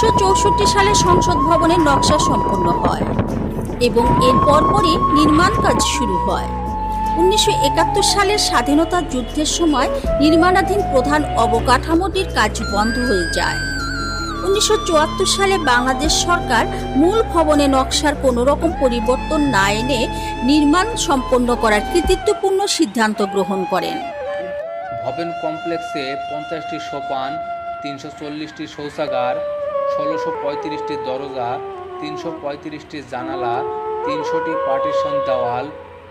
উনিশশো সালে সংসদ ভবনের নকশা সম্পন্ন হয় এবং এর পরপরই নির্মাণ কাজ শুরু হয়। উনিশশো সালের স্বাধীনতা যুদ্ধের সময় নির্মাণাধীন প্রধান অবকাঠামোটির কাজ বন্ধ হয়ে যায়। উনিশশো চুয়াত্তর সালে বাংলাদেশ সরকার মূল ভবনে নকশার কোনো রকম পরিবর্তন না এনে নির্মাণ সম্পন্ন করার কৃতিত্বপূর্ণ সিদ্ধান্ত গ্রহণ করেন। ভবন কমপ্লেক্সে পঞ্চাশটি সোপান, তিনশো চল্লিশটি শৌচাগার ষোলোশো পঁয়ত্রিশটি দরজা তিনশো পঁয়ত্রিশটি জানালা, তিনশোটি পার্টিশন দেওয়াল,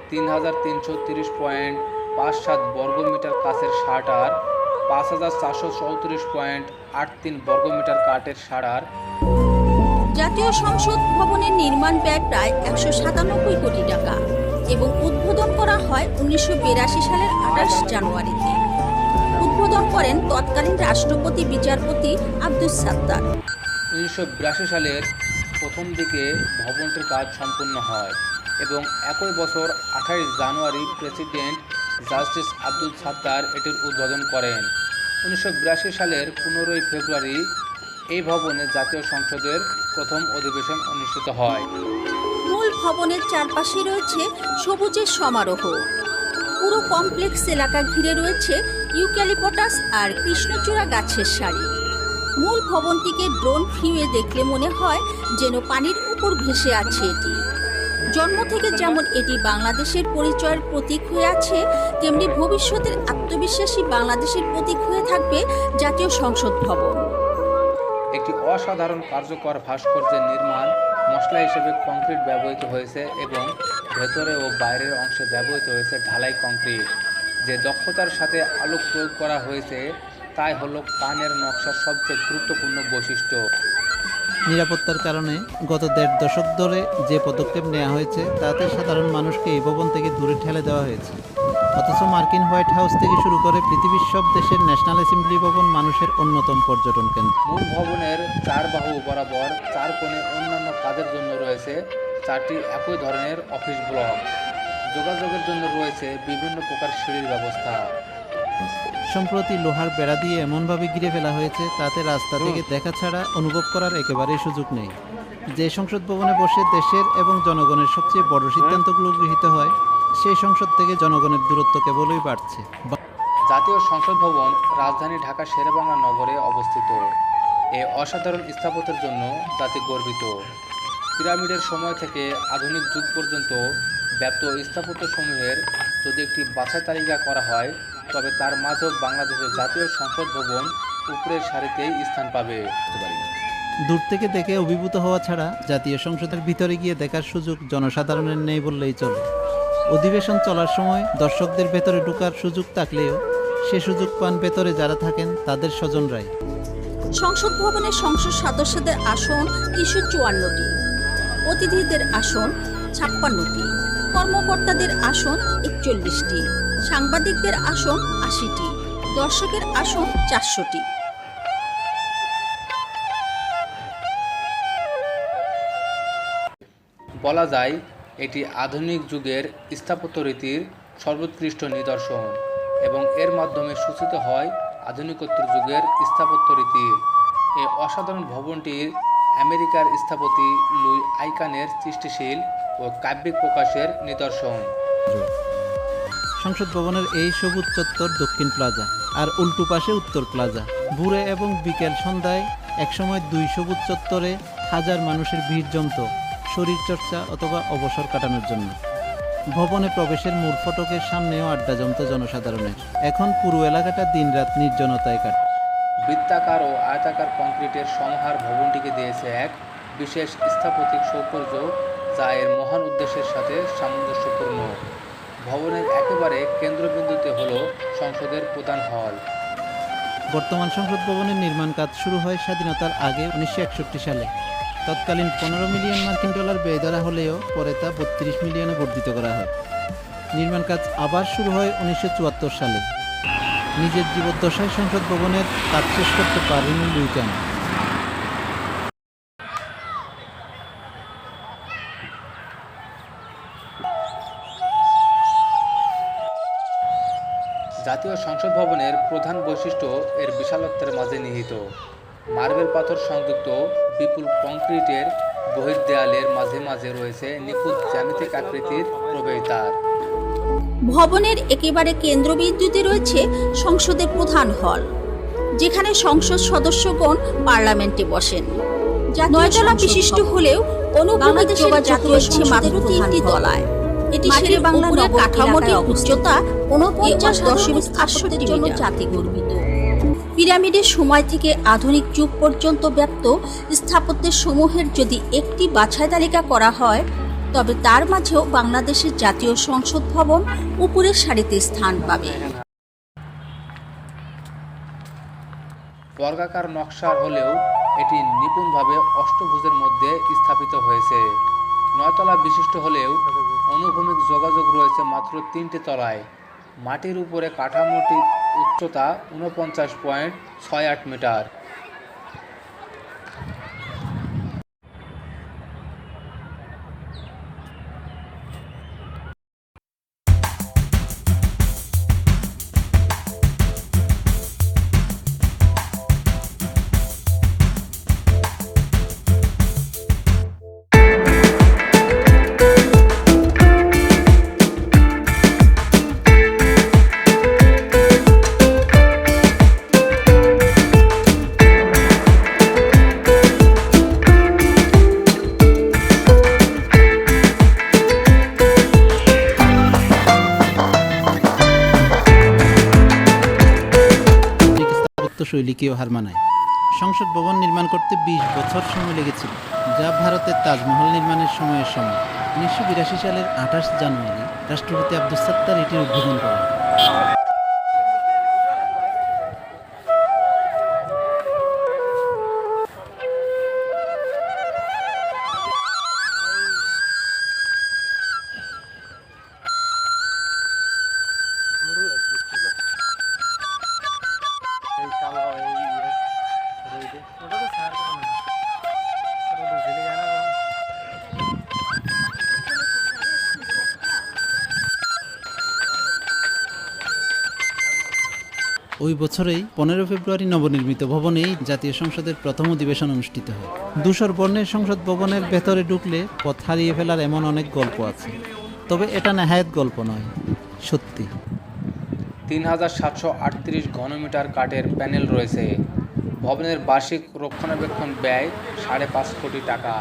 তিন হাজার তিনশো তিরিশ পয়েন্ট পাঁচ সাত বর্গমিটার কাছের শাটার, পাঁচ হাজার চারশো চৌত্রিশ পয়েন্ট আট তিন বর্গমিটার কাঠের শাটার জাতীয় সংসদ ভবনের নির্মাণ ব্যয় প্রায় একশো সাতানব্বই কোটি টাকা এবং উদ্বোধন করা হয় উনিশশো বিরাশি সালের আঠাশ জানুয়ারিতে। উদ্বোধন করেন তৎকালীন রাষ্ট্রপতি, বিচারপতি আব্দুস সাত্তার। উনিশশো বিরাশি সালের প্রথম দিকে ভবনটির কাজ সম্পূর্ণ হয় এবং একই বছর আঠাইশ জানুয়ারি প্রেসিডেন্ট জাস্টিস আব্দুল সাত্তার এটির উদ্বোধন করেন। উনিশশো বিরাশি সালের পনেরোই ফেব্রুয়ারি এই ভবনে জাতীয় সংসদের প্রথম অধিবেশন অনুষ্ঠিত হয়। মূল ভবনের চারপাশে রয়েছে সবুজের সমারোহ। পুরো কমপ্লেক্স এলাকা ঘিরে রয়েছে ইউক্যালিপটাস আর কৃষ্ণচূড়া গাছের সারি। মূল ভবনটিকে ড্রোন ভিউয়ে দেখলে মনে হয় যেন পানির উপর ভেসে আছে এটি। জন্ম থেকে যেমন এটি বাংলাদেশের পরিচয়ের প্রতীক হয়ে আছে, তেমনি ভবিষ্যতের আত্মবিশ্বাসী বাংলাদেশের প্রতীক হয়ে থাকবে জাতীয় সংসদ ভবন। একটি অসাধারণ কার্যকর ভাস্কর্যের নির্মাণ মশলা হিসেবে কংক্রিট ব্যবহৃত হয়েছে এবং ভেতরে ও বাইরের অংশে ব্যবহৃত হয়েছে ঢালাই কংক্রিট, যে দক্ষতার সাথে আলোক প্রয়োগ করা হয়েছে তাই হলো কানের নকশার সবচেয়ে গুরুত্বপূর্ণ বৈশিষ্ট্য। নিরাপত্তার কারণে গত দেড় দশক ধরে যে পদক্ষেপ নেওয়া হয়েছে তাতে সাধারণ মানুষকে এই ভবন থেকে দূরে ঠেলে দেওয়া হয়েছে। অথচ মার্কিন হোয়াইট হাউস থেকে শুরু করে পৃথিবীর সব দেশের ন্যাশনাল অ্যাসেম্বলি ভবন মানুষের অন্যতম পর্যটন কেন্দ্র। মূল ভবনের চার বাহু বরাবর চার কোণে অন্যান্য কাজের জন্য রয়েছে চারটি একই ধরনের অফিস ব্লক। যোগাযোগের জন্য রয়েছে বিভিন্ন প্রকার সিঁড়ির ব্যবস্থা। সম্প্রতি লোহার বেড়া দিয়ে এমনভাবে ঘিরে ফেলা হয়েছে, তাতে রাস্তা থেকে দেখা ছাড়া অনুভব করার একেবারেই সুযোগ নেই। যে সংসদ ভবনে বসে দেশের এবং জনগণের সবচেয়ে বড় সিদ্ধান্তগুলো গৃহীত হয়, সেই সংসদ থেকে জনগণের দূরত্ব কেবলই বাড়ছে। জাতীয় সংসদ ভবন রাজধানী ঢাকা শেরেবাংলা নগরে অবস্থিত। এই অসাধারণ স্থাপত্যের জন্য জাতি গর্বিত। পিরামিডের সময় থেকে আধুনিক যুগ পর্যন্ত ব্যাপ্ত স্থাপত্যসমূহের যদি একটি বাছাই তালিকা করা হয় তবে তার মাঝেও বাংলাদেশের জাতীয় সংসদ ভবন উপরের সারিতেই স্থান পাবে। দূর থেকে দেখে অভিভূত হওয়া ছাড়া জাতীয় সংসদের ভিতরে গিয়ে দেখার সুযোগ জনসাধারণের নেই বললেই চলে। অধিবেশন চলার সময় দর্শকদের ভেতরে ঢোকার সুযোগ থাকলেও সে সুযোগ পান ভেতরে যারা থাকেন তাদের স্বজনরাই। সংসদ ভবনের সংসদ সদস্যদের আসন তিনশো চুয়ান্নটি অতিথিদের আসন ছাপ্পান্নটি কর্মকর্তাদের আসন একচল্লিশটি। সাংবাদিকদের আসন আশিটি, দর্শকের আসন চারশোটি। বলা যায়, এটি আধুনিক যুগের স্থাপত্য রীতির সর্বোৎকৃষ্ট নিদর্শন এবং এর মাধ্যমে সূচিত হয় আধুনিকোত্তর যুগের স্থাপত্য রীতির এই অসাধারণ ভবনটির আমেরিকার স্থপতি লুই আইকানের সৃষ্টিশীল ও কাব্যিক প্রকাশের নিদর্শন। সংসদ ভবনের এই সবুজ চত্বর দক্ষিণ প্লাজা আর উল্টো পাশে উত্তর প্লাজা। ভোরে এবং বিকেল সন্ধ্যায় একসময় দুই সবুজ চত্বরে হাজার মানুষের ভিড় জমত শরীরচর্চা অথবা অবসর কাটানোর জন্য। ভবনে প্রবেশের মূল ফটকের সামনেও আড্ডা জমত জনসাধারণের। এখন পুরো এলাকাটা দিনরাত নির্জনতায় কাটে। বৃত্তাকার ও আয়তাকার কংক্রিটের সমাহার ভবনটিকে দিয়েছে এক বিশেষ স্থাপতিক সৌকর্য যা এর মহান উদ্দেশ্যের সাথে সামঞ্জস্যপূর্ণ। ভবনের একেবারে কেন্দ্রবিন্দুতে হল সংসদের প্রধান হল। বর্তমান সংসদ ভবনের নির্মাণ কাজ শুরু হয় স্বাধীনতার আগে উনিশশো একষট্টি সালে। তৎকালীন পনেরো মিলিয়ন মার্কিন ডলার ব্যয় ধরা হলেও পরে তা বত্রিশ মিলিয়নে বর্ধিত করা হয়। নির্মাণ কাজ আবার শুরু হয় উনিশশো চুয়াত্তর সালে। নিজের জীবদ্দশায় সংসদ ভবনের কাজ শেষ করতে পারেনি লুইকান জাতীয় সংসদ ভবনের প্রধান বৈশিষ্ট্য এর বিশালত্বের মাঝে নিহিত। মার্বেল পাথর সংযুক্ত বিপুল কংক্রিটের বহির দেয়ালের মাঝে মাঝে রয়েছে নিখুঁত জ্যামিতিক আকৃতির প্রবেশদ্বার। ভবনের একেবারে কেন্দ্রবিন্দুতে রয়েছে সংসদের প্রধান হল যেখানে সংসদ সদস্যগণ পার্লামেন্টে বসেন। নয়তলা বিশিষ্ট হলেও যোগাযোগ রয়েছে মাত্র তিনটি তলায়। এটি শেরে বাংলা কাঠামোটির উচ্চতা উনপঞ্চাশ দশমিক আটষট্টি জন্য জাতি গর্বিত। পিরামিডের সময় থেকে আধুনিক যুগ পর্যন্ত ব্যপ্ত স্থাপত্যের সমূহের যদি একটি বাছাই তালিকা করা হয় তবে তার মাঝেও বাংলাদেশের জাতীয় সংসদ ভবন উপরের সারিতে স্থান পাবে। বর্গাকার নকশার হলেও এটি নিপুণভাবে অষ্টভুজের মধ্যে স্থাপিত হয়েছে। নয়তলা বিশিষ্ট হলেও অনুভূমিক যোগাযোগ রয়েছে মাত্র তিনটি তলায়। মাটির উপরে কাঠামোটির উচ্চতা উনপঞ্চাশ পয়েন্ট ছয় আট মিটার। কেউ হার মানায়। সংসদ ভবন নির্মাণ করতে বিশ বছর সময় লেগেছিল, যা ভারতের তাজমহল নির্মাণের সময়ের সময়। উনিশশো বিরাশি সালের আঠাশ জানুয়ারি রাষ্ট্রপতি আব্দুল সত্তার এটির উদ্বোধন করেন। ওই বছরেই পনেরো ফেব্রুয়ারি নবনির্মিত ভবনেই জাতীয় সংসদের প্রথম অধিবেশন অনুষ্ঠিত হয়। দুশোর বর্ণের সংসদ ভবনের ভেতরে ঢুকলে পথ হারিয়ে ফেলার এমন অনেক গল্প আছে। তবে এটা নেহায়ত গল্প নয়, সত্যি। তিন হাজার সাতশো আটত্রিশ ঘনমিটার কাঠের প্যানেল রয়েছে। ভবনের বার্ষিক রক্ষণাবেক্ষণ ব্যয় সাড়ে পাঁচ কোটি টাকা।